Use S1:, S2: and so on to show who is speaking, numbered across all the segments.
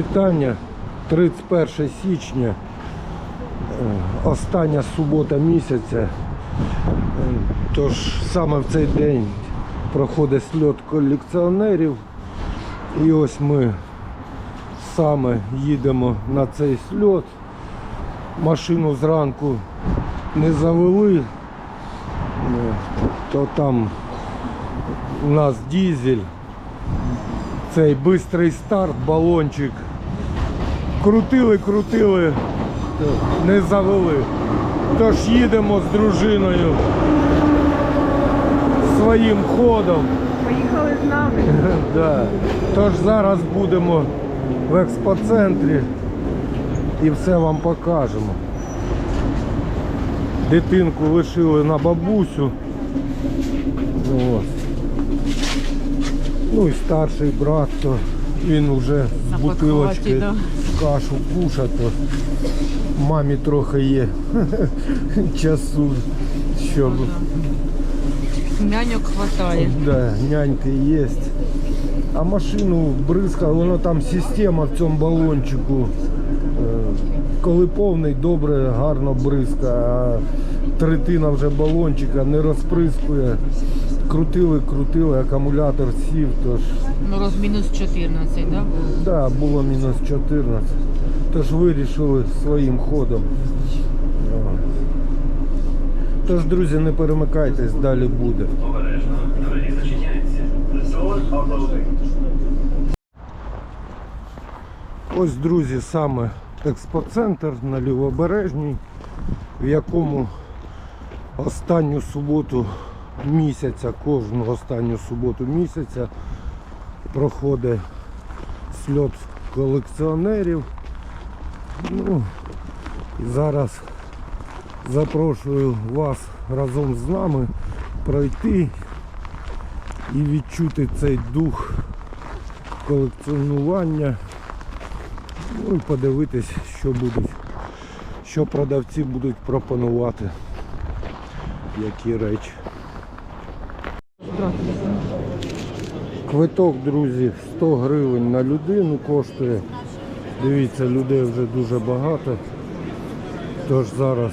S1: Вітання. 31 січня, е, остання субота місяця. Е, Тож саме в цей день проходить сльот колекціонерів. І ось ми саме їдемо на цей сльот. Машину зранку не завели, е, то там у нас дізель цей бистрий старт, балончик. Крутили, крутили, не завели. Тож їдемо з дружиною своїм ходом.
S2: Поїхали з нами.
S1: Да. Тож зараз будемо в експоцентрі і все вам покажемо. Дитинку лишили на бабусю. Ось. Ну і старший брат, то він вже з бутилочки
S2: да.
S1: Кашу кушать, то мамі трохи є часу, щоб
S2: Няньок хватає.
S1: Да, нянька є. А машину бризка, воно там система в цьому балончику. Е, Коли повний, добре, гарно бризка, а третина вже балончика не розприскує. Крутили, крутили, акумулятор сів, тож
S2: Ну, роз мінус 14, да?
S1: да, було мінус 14. Тож вирішили своїм ходом. Тож, друзі, не перемикайтесь, далі буде. Ось, друзі, саме експоцентр на Лівобережній, в якому останню суботу місяця, кожну останню суботу місяця проходить сльот колекціонерів. Ну, зараз запрошую вас разом з нами пройти і відчути цей дух колекціонування. Ну і подивитись, що будуть, що продавці будуть пропонувати, які речі. Квиток, друзі, 100 гривень на людину коштує. Дивіться, людей вже дуже багато. Тож зараз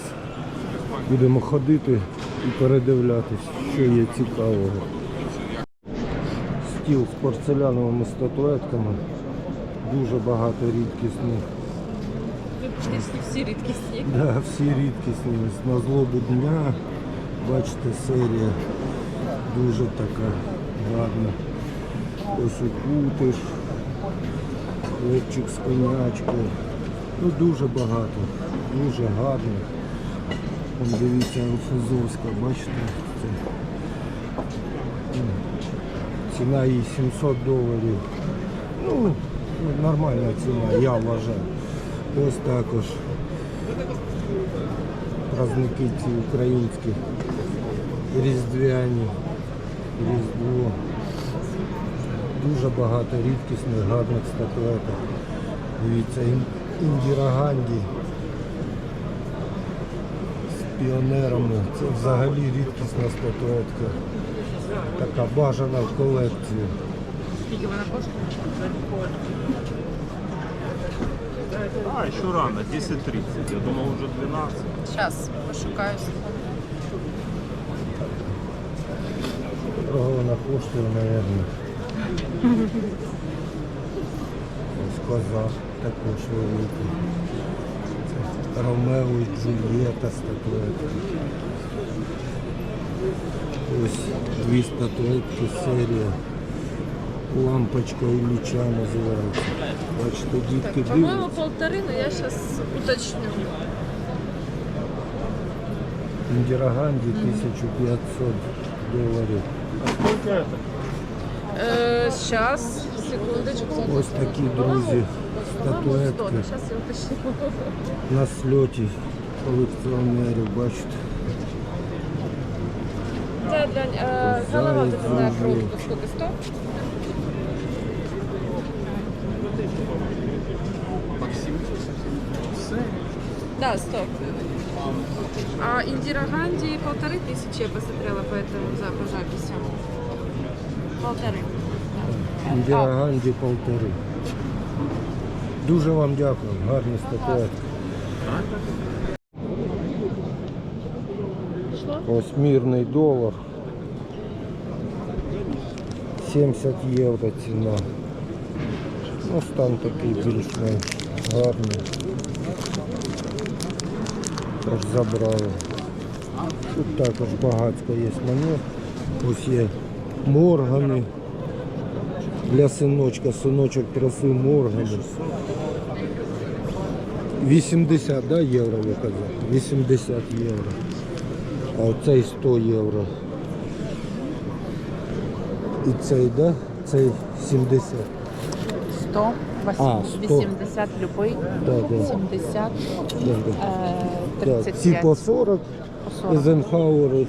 S1: будемо ходити і передивлятись, що є цікавого. Стіл з порцеляновими статуетками. Дуже багато рідкісних.
S2: Всі рідкісні.
S1: Да, всі рідкісні. На злобу дня. Бачите, серія дуже така гарна. Ось укутиш, хлопчик з конячкою. Ну дуже багато, дуже гарно. Вон дивіться, Алфазовська, бачите? Це, ціна її 700 доларів. Ну, нормальна ціна, я вважаю. Ось також праздники ці українські, різдвяні, різдво. Дуже багато рідкісних, гарних статуеток. Дивіться, ін- Індіра Ганді з піонерами. Це взагалі рідкісна статуетка. Така бажана в колекцію.
S2: Скільки вона коштує?
S3: А, еще рано, 10.30. Я думал уже 12.
S2: Зараз пошукаю.
S1: Дорого вона коштує, мабуть. Ось коза також великий. Це Ромео і Джульєта статуетка. Ось дві статуетки серія. Лампочка Ілліча називається. Бачите, дітки
S4: По-моему,
S1: дивляться.
S4: полторы, но я сейчас уточню.
S1: Індіра Ганді 1500 доларів.
S4: Э, сейчас, секундочку.
S1: Ось такі, друзі, статуетки.
S4: Сейчас я уточню.
S1: на сльоті колекціонерів, бачите.
S4: Да, Дрань, э, голова
S1: Заяц,
S4: затяжная
S1: зубы.
S4: кровь, сколько, 100? Да, 100. А Индира Ганди полторы тысячи я посмотрела по этому за по записям. Полторы.
S1: Індіра Ганді полтори. Дуже вам дякую, гарні статуетки. Ось мірний долар. 70 євро ціна. Ну, стан такий більш-менш гарний. Тож забрали. Тут також багатько є монет. Ось є моргани. Для синочка, синочок просив моргани. 80 да, євро ви казали? 80 євро. А оцей 100 євро. І цей, да? Цей 70.
S2: 100,
S1: А, 100.
S2: 80 любий,
S1: Да, да.
S2: 70,
S1: Да, да.
S2: е,
S1: Так, ці по 40,
S2: по 40.
S1: Езенхауери,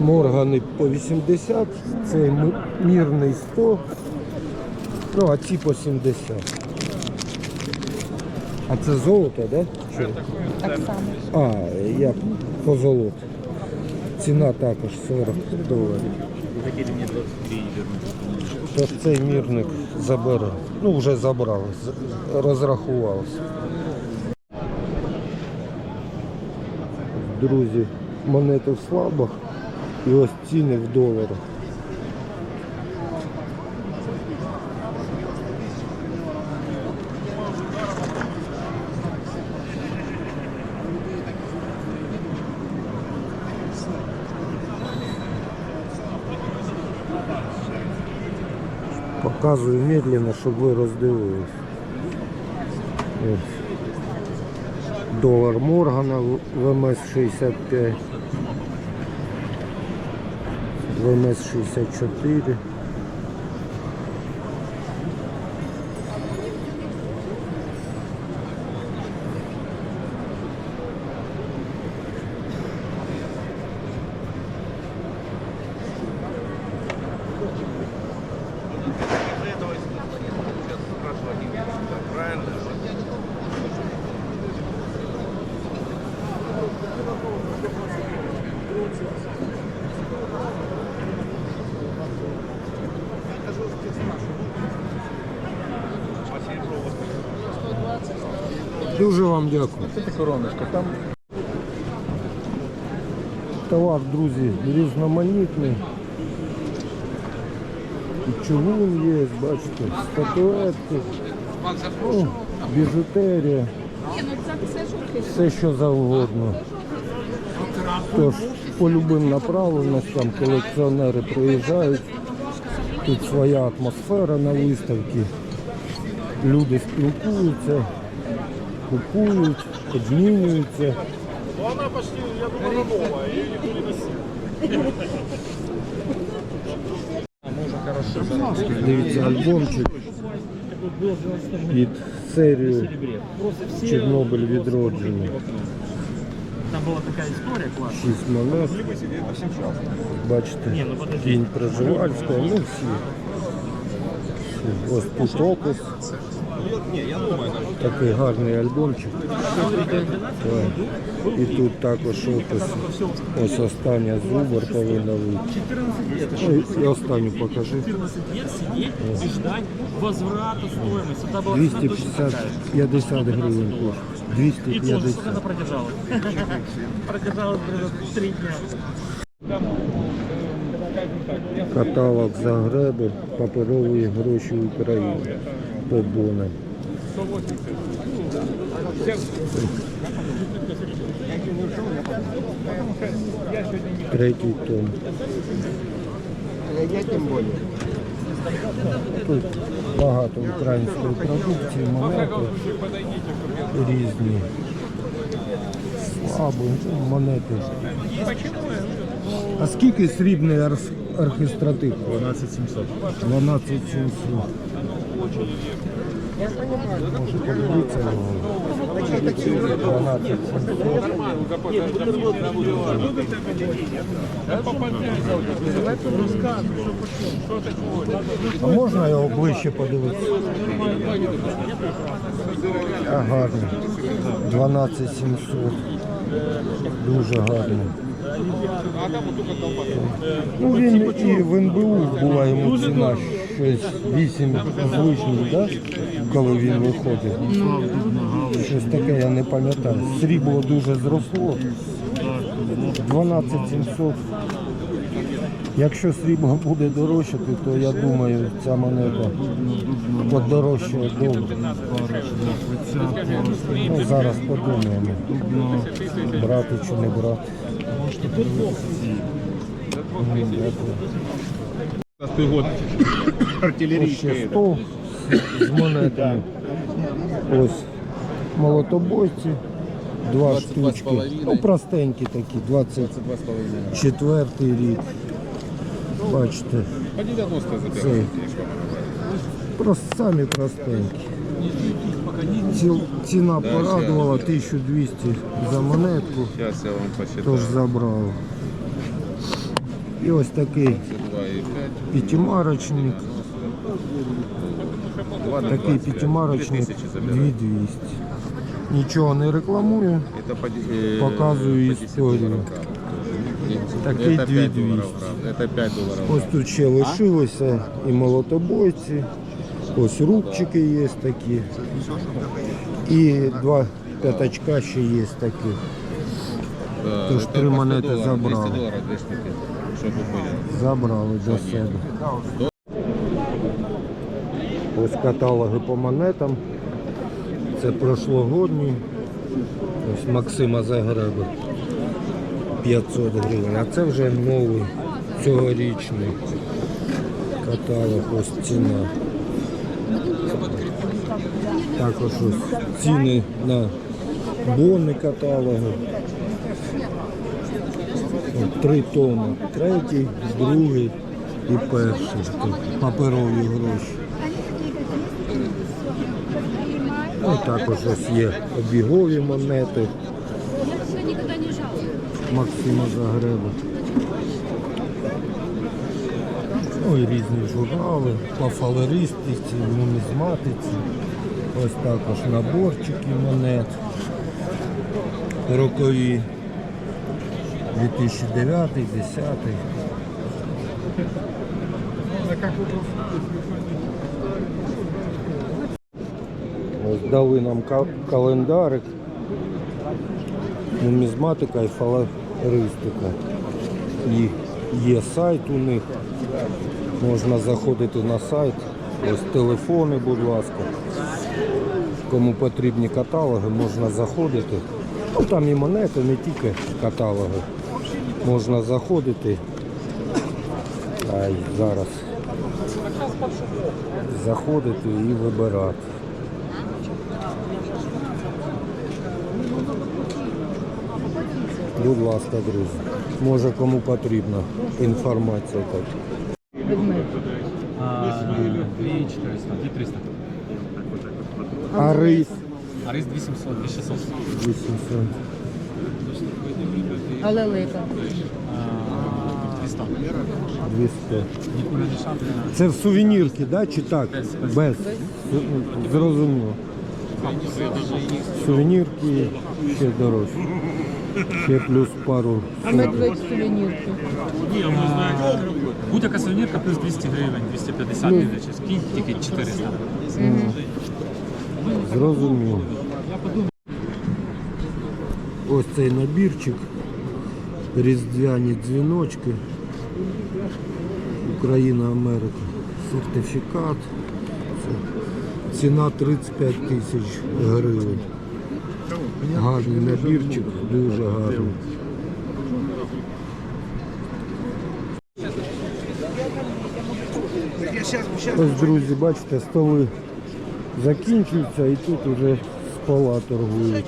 S1: Моргани по 80, цей мірний 100, ну а ці по 70. А це золото, да? Чи?
S2: Так само.
S1: А, я по золоту. Ціна також 40 доларів. Тож цей мірник забере. Ну, вже забрали, розрахувався. Друзі, монети в слабах і ось ціни в доларах. Показую медленно, щоб ви роздивились. Ось долар Моргана ВМС-65, ВМС-64. Дуже вам дякую.
S3: короночка, там
S1: Товар, друзі, різноманітний. І чугун є, бачите, статуетки, ну, біжутерія, все що завгодно. Тож по любим направленостям колекціонери приїжджають. Тут своя атмосфера на виставці. Люди спілкуються, купують, обмінюються. Дивіться альбомчик під серію Чорнобиль відроджений.
S5: Там была такая история классная.
S1: Шість монет. Бачите, кінь Проживальського, ну. Всі. Ось тут опис. Такий гарний альбомчик. Так. І тут також опис. Ось остання зубр повинна. Ну, і- останню покажи.
S5: 14 лет сидеть и ждать возврата стоимости. Тогда была цена точно такая.
S1: 250 гривень коштує.
S5: И тоже, сколько она
S1: 250.
S5: продержалась? Продержалась примерно три дня.
S1: Каталог Загреби, паперові гроші України. По бонам. Третій том. Тут багато української продукції, монети різні. Слабо, монети. А скільки срібний арс- архістратик?
S3: 12700.
S1: А можна його ближче подивитися? А гарно. 12 700. Дуже гарно. Ну він і в НБУ була йому ціна щось 8 з лишнім, да? коли він виходить. Щось таке я не пам'ятаю. Срібло дуже зросло. 12 700. Якщо срібло буде дорожчати, то я думаю, ця монета подорожчає добре. Ну, зараз подумаємо, брати чи не брати.
S3: Год
S1: Ще стол з монетами. Ось молотобойці, два штучки. Ну, простенькі такі, 24 рік. Бачите,
S6: По 90
S1: це
S6: забираю.
S1: просто самі простенькі. Ці- Ціна порадувала 1200 за монетку,
S6: Сейчас я вам посчитаю.
S1: тож забрав. І ось такий
S6: 2,5.
S1: п'ятимарочник.
S6: 2 на
S1: Такий
S6: 25.
S1: п'ятимарочник
S6: 2000 забираю.
S1: 2200. Нічого не рекламую.
S6: Это по, э,
S1: Показываю
S6: по 10
S1: историю.
S6: долларов грамм.
S1: Такий
S6: Это 5
S1: 2200.
S6: долларов грамм. Это 5 долларов
S1: Ось тут ще лишилося і молотобойці. Ось рубчики є такі. І два п'ятачка ще є такі.
S6: Да,
S1: Тож
S6: это
S1: три
S6: по 100
S1: монети
S6: долларов,
S1: забрали.
S6: 200 долларов, две штуки, чтобы вы поняли.
S1: Забрали до себе. Ось каталоги по монетам. Це прошлогодні. Ось Максима Загреба. 500 гривень. А це вже новий цьогорічний каталог. Ось ціна. Також ось ціни на бони каталогу. Три томи. Третій, другий і перший. Паперові гроші. Ну, також ось є обігові монети Максима Загреба. Ну і різні журнали, по фалеристиці, нумізматиці. Ось також наборчики монет. Рокові 2009, 10. Дали нам ка- календарик, нумізматика і фалеристика. І є сайт у них. Можна заходити на сайт. Ось телефони, будь ласка. Кому потрібні каталоги, можна заходити. Ну там і монети, не тільки каталоги. Можна заходити. Ай, зараз. Заходити і вибирати. Будь ласка, друзі. Може кому потрібна інформація так.
S5: 2400, 2300.
S1: А рис
S5: А рис 2800, 2600.
S1: 800.
S2: А лелека?
S5: 200.
S1: 200.
S5: Ніколи не шампур.
S1: Це в сувенірки, да, чи так? Без. Зрозуміло. Сувенірки ще дорожче. Ще плюс пару.
S2: А медведь сувенірки?
S5: Будь-яка сувенірка плюс 200 гривень, 250 гривень. Скинь тільки 400.
S1: Зрозуміло. Ось цей набірчик. Різдвяні дзвіночки. Україна, Америка. Сертифікат. Ціна 35 тисяч гривень. Гарний набірчик, дуже гарний. Ось, друзі, бачите, столи закінчуються і тут вже стола торгують.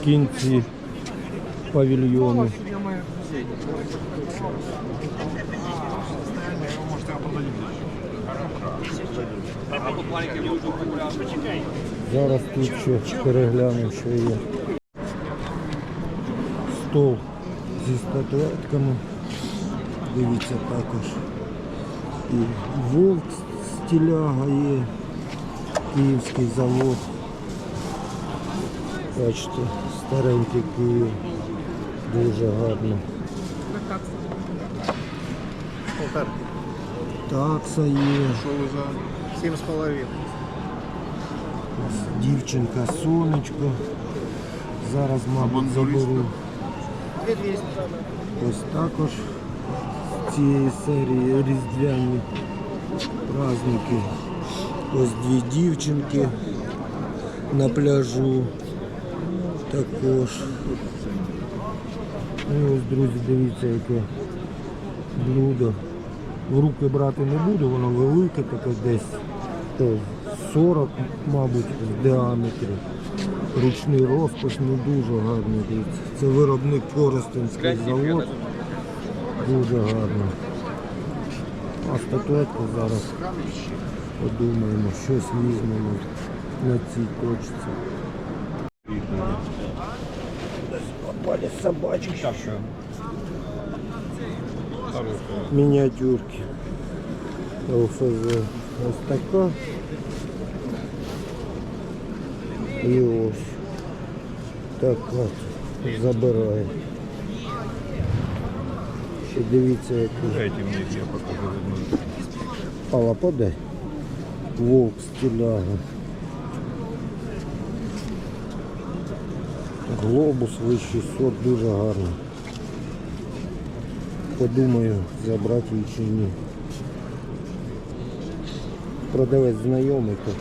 S1: В кінці павільйону. Зараз тут ще переглянемо, що є. Стол зі статуетками. Дивіться також. І вовк стіляга є. Київський завод. Бачите, старенький Київ. Дуже гарно. Такса є.
S6: Ви за 7,5?
S1: Дівчинка сонечко. Зараз, мабуть, заберу. Ось також з цієї серії різдвяні праздники. Ось дві дівчинки на пляжу. Також. Ну, ось, друзі, дивіться, яке блюдо. В руки брати не буду, воно велике, таке десь то 40, мабуть, в діаметрі. Ручний розпис, ну дуже гарний. дивіться. Це виробник Коростенський завод. Дуже гарно. А статуетку зараз подумаємо, щось візьмемо на цій точці. Попали собачки. Мініатюрки. ЛФЗ. Ось така. І ось. Так от. Забираю. Ще дивіться, яку.
S3: Дайте мне, я покажу одну.
S1: Пала, подай. Вовк стиляга. Глобус вищий сорт дуже гарний. Подумаю, забрати її чи ні. Продавець знайомий, то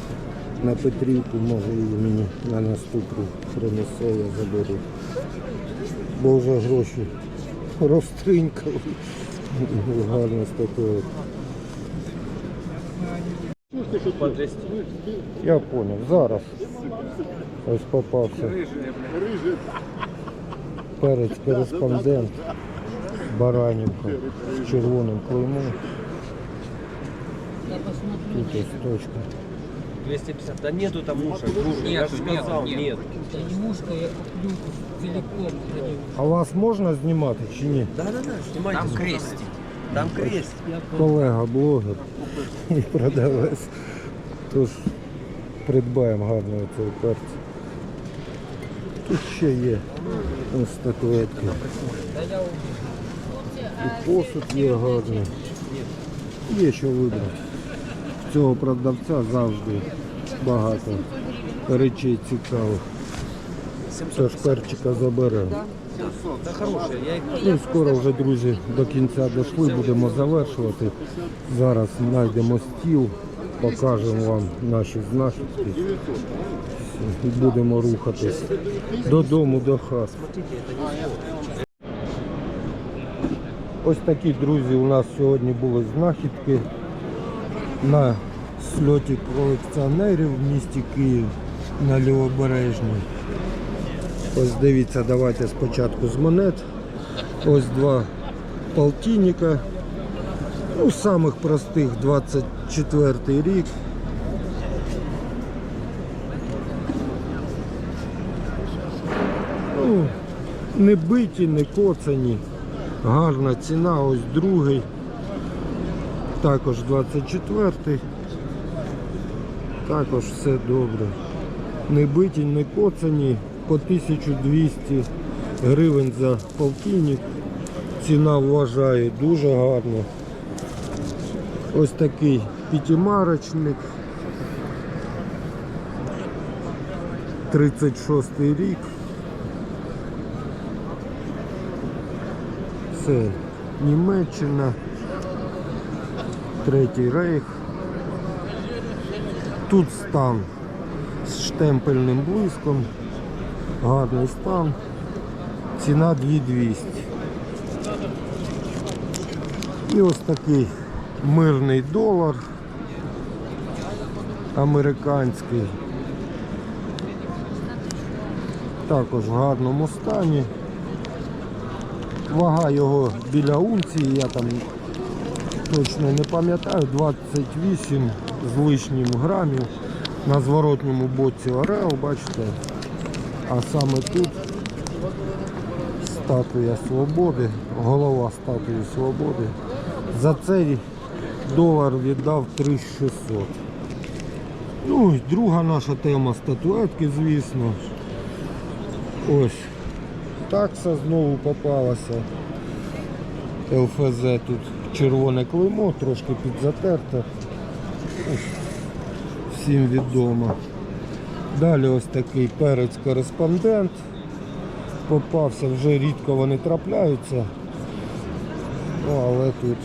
S1: на Петрівку може її мені на наступну принесе, я заберу. Бо вже гроші розтринькали. Гарна статуя. Я понял, зараз. Ось попався. Перець кореспондент. Баранівка з червоним клеймом. Тут ось точка.
S7: 250. Да нету там ушек, дружи. я же сказал, нет.
S2: Я не мушка, я куплю целиком.
S1: А вас можна знімати чи ні?
S7: Да-да-да, снимайте. Там крестик. Там крестик.
S1: Колега блогер і продавець. Тож придбаємо гарно цей перці. Тут ще є ось статуетки. І посуд є гарний. Є що вибрати. Цього продавця завжди багато речей цікавих. Тож перчика заберемо. Ну, скоро вже, друзі, до кінця дійшли, будемо завершувати. Зараз знайдемо стіл, покажемо вам наші знахідки будемо рухатись додому, до хат. Ось такі, друзі, у нас сьогодні були знахідки на сльоті колекціонерів в місті Київ на Лівобережній. Ось дивіться, давайте спочатку з монет. Ось два полтинника. Ну, самих простих 24 рік. Ну, не биті, не коцані. Гарна ціна, ось другий. Також 24. Також все добре. Не биті, не коцані. По 1200 гривень за полтинник. Ціна вважаю дуже гарно. Ось такий п'ятимарочник. 36 рік. Це Німеччина. Третій рейх. Тут стан з штемпельним блиском. Гарний стан. Ціна 2200. І ось такий мирний долар американський. Також в гарному стані. Вага його біля унції, я там точно не пам'ятаю, 28 з лишнім грамів. На зворотньому боці Орел, бачите. А саме тут статуя свободи, голова статуї свободи. За цей долар віддав 3600. Ну і друга наша тема статуетки, звісно. Ось. Такса знову попалася. ЛФЗ тут червоне клеймо, трошки підзатерте. Всім відомо. Далі ось такий перець кореспондент. Попався, вже рідко вони трапляються. Ну, але тут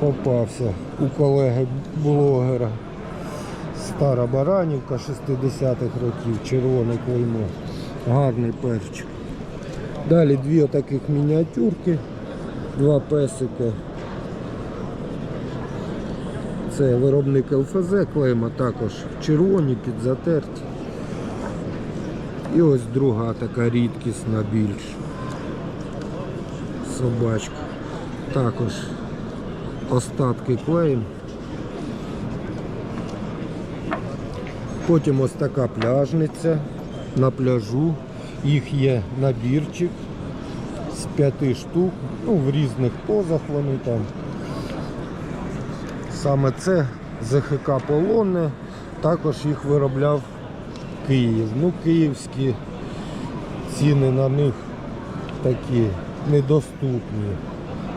S1: попався у колеги блогера. Стара Баранівка 60-х років, червоне клеймо. Гарний перчик. Далі дві отаких мініатюрки, два песики. Це виробник ЛФЗ клейма також червоні, підзатерті. І ось друга така рідкісна більш собачка. Також остатки клейм. Потім ось така пляжниця на пляжу. Їх є набірчик з п'яти штук, ну, в різних позах вони там. Саме це ЗХК Полонне, також їх виробляв Київ. Ну, київські ціни на них такі недоступні.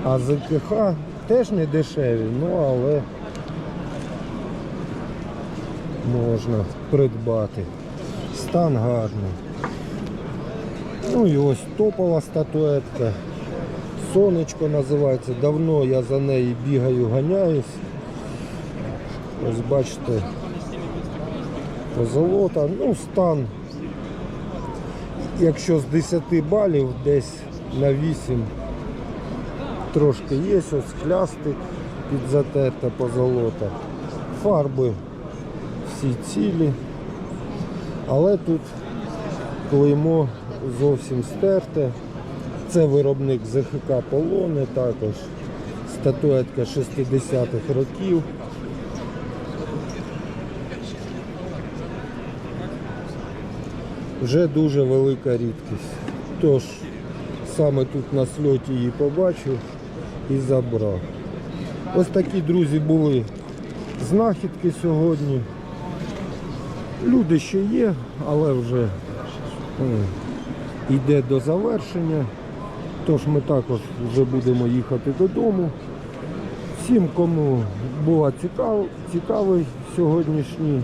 S1: А ЗКХ теж не дешеві, ну але можна придбати. Стан гарний. Ну і ось топова статуетка. Сонечко називається. Давно я за нею бігаю, ганяюсь. Ось бачите, позолота. Ну, стан, якщо з 10 балів, десь на 8 трошки є, ось хлястик підзатерта позолота. Фарби всі цілі. Але тут клеймо зовсім стерте. Це виробник ЗХК Полони також. Статуетка 60-х років. Вже дуже велика рідкість. Тож саме тут на сльоті її побачив і забрав. Ось такі, друзі, були знахідки сьогодні. Люди ще є, але вже е, йде до завершення. Тож ми також вже будемо їхати додому. Всім, кому була цікав, цікавий сьогоднішній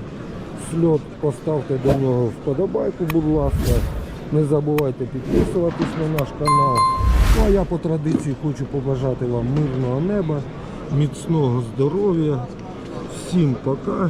S1: сльот, поставте до нього вподобайку, будь ласка. Не забувайте підписуватись на наш канал. Ну а я по традиції хочу побажати вам мирного неба, міцного здоров'я. Всім пока